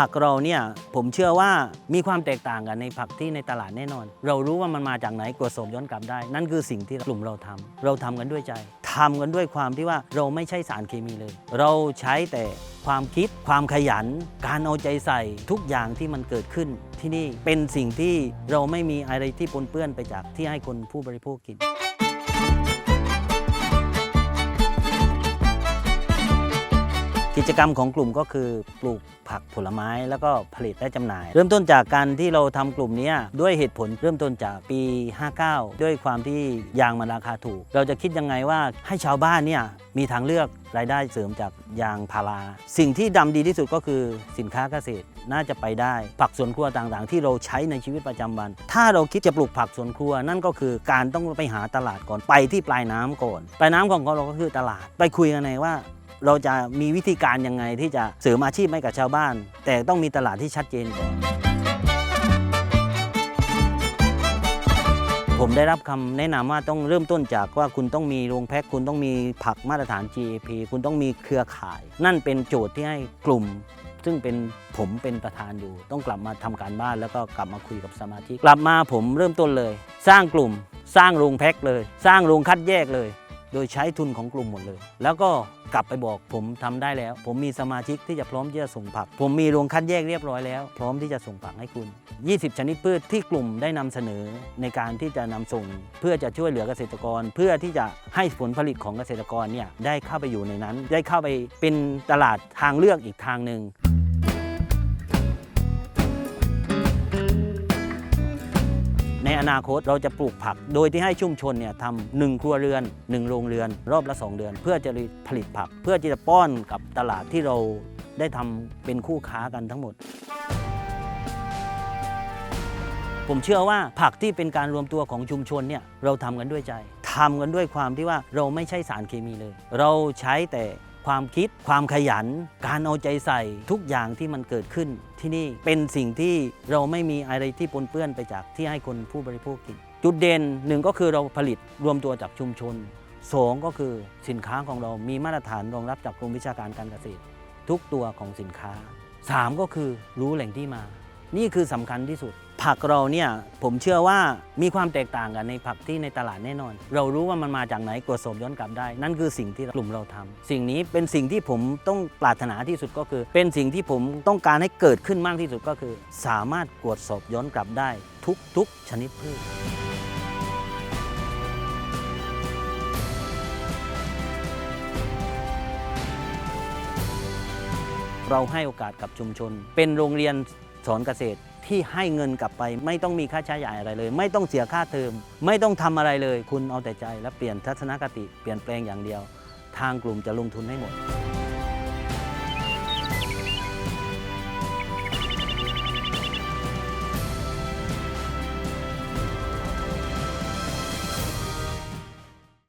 ผักเราเนี่ยผมเชื่อว่ามีความแตกต่างกันในผักที่ในตลาดแน่นอน เรารู้ว่ามันมาจากไหนตรวสอบย้อนกลับได้ นั่นคือสิ่งที่กลุ่มเราทำเราทำกันด้วยใจทำกันด้วยความที่ว่าเราไม่ใช่สารเคมีเลย เราใช้แต่ความคิดความขยัน การเอาใจใส่ทุกอย่างที่มันเกิดขึ้นที่นี่เป็นสิ่งที่เราไม่มีอะไรที่ปนเปื้อนไปจากที่ให้คนผู้บริโภคกิน กิจกรรมของกลุ่มก็คือปลูกผักผลไม้แล้วก็ผลิตและจำหน่าย เริ่มต้นจากการที่เราทำกลุ่มนี้ด้วยเหตุผลเริ่มต้นจากปี 59 ด้วยความที่ยางมันราคาถูก เราจะคิดยังไงว่าให้ชาวบ้านเนี่ยมีทางเลือกรายได้เสริมจากยางพารา สิ่งที่ดำดีที่สุดก็คือสินค้าเกษตรน่าจะไปได้ ผักสวนครัวต่างๆ ที่เราใช้ในชีวิตประจำวัน ถ้าเราคิดจะปลูกผักสวนครัว นั่นก็คือการต้องไปหาตลาดก่อนไปที่ปลายน้ำก่อน ปลายน้ำของเราก็คือตลาด ไปคุยกันในว่า เราจะมีวิธีการยังไงที่จะเสริมอาชีพให้กับชาวบ้าน แต่ต้องมีตลาดที่ชัดเจนก่อนผมได้รับคำแนะนำว่าต้องเริ่มต้นจากว่าคุณต้องมีโรงแพ็คคุณต้องมีผักมาตรฐาน GAP คุณต้องมีเครือข่าย นั่นเป็นโจทย์ที่ให้กลุ่ม ซึ่งเป็นผมเป็นประธานอยู่ ต้องกลับมาทำการบ้านแล้วก็กลับมาคุยกับสมาชิกกลับมาผมเริ่มต้นเลย สร้างกลุ่ม สร้างโรงแพ็คเลย สร้างโรงคัดแยกเลย โดยใช้ทุนของกลุ่มหมดเลย แล้วก็กลับไปบอกผมทำได้แล้ว ผมมีสมาชิกที่จะพร้อมที่จะส่งผัก ผมมีโรงคัดแยกเรียบร้อยแล้ว พร้อมที่จะส่งผักให้คุณ 20 ชนิดพืชที่กลุ่มได้นำเสนอในการที่จะนำส่ง เพื่อจะช่วยเหลือเกษตรกร เพื่อที่จะให้ผลผลิตของเกษตรกรเนี่ยได้เข้าไปอยู่ในนั้น ได้เข้าไปเป็นตลาดทางเลือกอีกทางหนึ่ง อนาคตเราจะปลูกผัก โดยที่ให้ชุมชนเนี่ยทำหนึ่งครัวเรือน 1 โรงเรือน รอบละ 2 เดือน เพื่อจะผลิตผัก เพื่อที่จะป้อนกับตลาดที่เราได้ทำเป็นคู่ค้ากันทั้งหมดผมเชื่อว่าผักที่เป็นการรวมตัวของชุมชนเนี่ยเราทำกันด้วยใจทำกันด้วยความที่ว่าเราไม่ใช่สารเคมีเลย เราใช้แต่ ความคิด ความขยัน การเอาใจใส่ทุกอย่างที่มันเกิดขึ้น ที่นี่เป็นสิ่งที่เราไม่มีอะไรที่ปนเปื้อนไปจากที่ให้คนผู้บริโภคกิน จุดเด่นหนึ่งก็คือเราผลิตรวมตัวจากชุมชนสองก็คือสินค้าของเรามีมาตรฐานรองรับจากกรมวิชาการการเกษตร ทุกตัวของสินค้า 3 ก็คือรู้แหล่งที่มา นี่คือสำคัญที่สุด ผักเราเนี่ยผมเชื่อว่ามีความแตกต่างกันในผักที่ในตลาดแน่นอน เรารู้ว่ามันมาจากไหนตรวจสอบย้อนกลับได้ นั่นคือสิ่งที่กลุ่มเราทำสิ่งนี้เป็นสิ่งที่ผมต้องปรารถนาที่สุดก็คือ เป็นสิ่งที่ผมต้องการให้เกิดขึ้นมากที่สุดก็คือ สามารถตรวจสอบย้อนกลับได้ ทุกๆ ชนิดพืชเราให้โอกาสกับชุมชน เป็นโรงเรียน สอนเกษตรที่ให้เงินกลับไป ไม่ต้องมีค่าใช้จ่ายอะไรเลย ไม่ต้องเสียค่าเทอมไม่ต้องทำอะไรเลย คุณเอาแต่ใจและเปลี่ยนทัศนคติเปลี่ยนแปลงอย่างเดียว ทางกลุ่มจะลงทุนให้หมด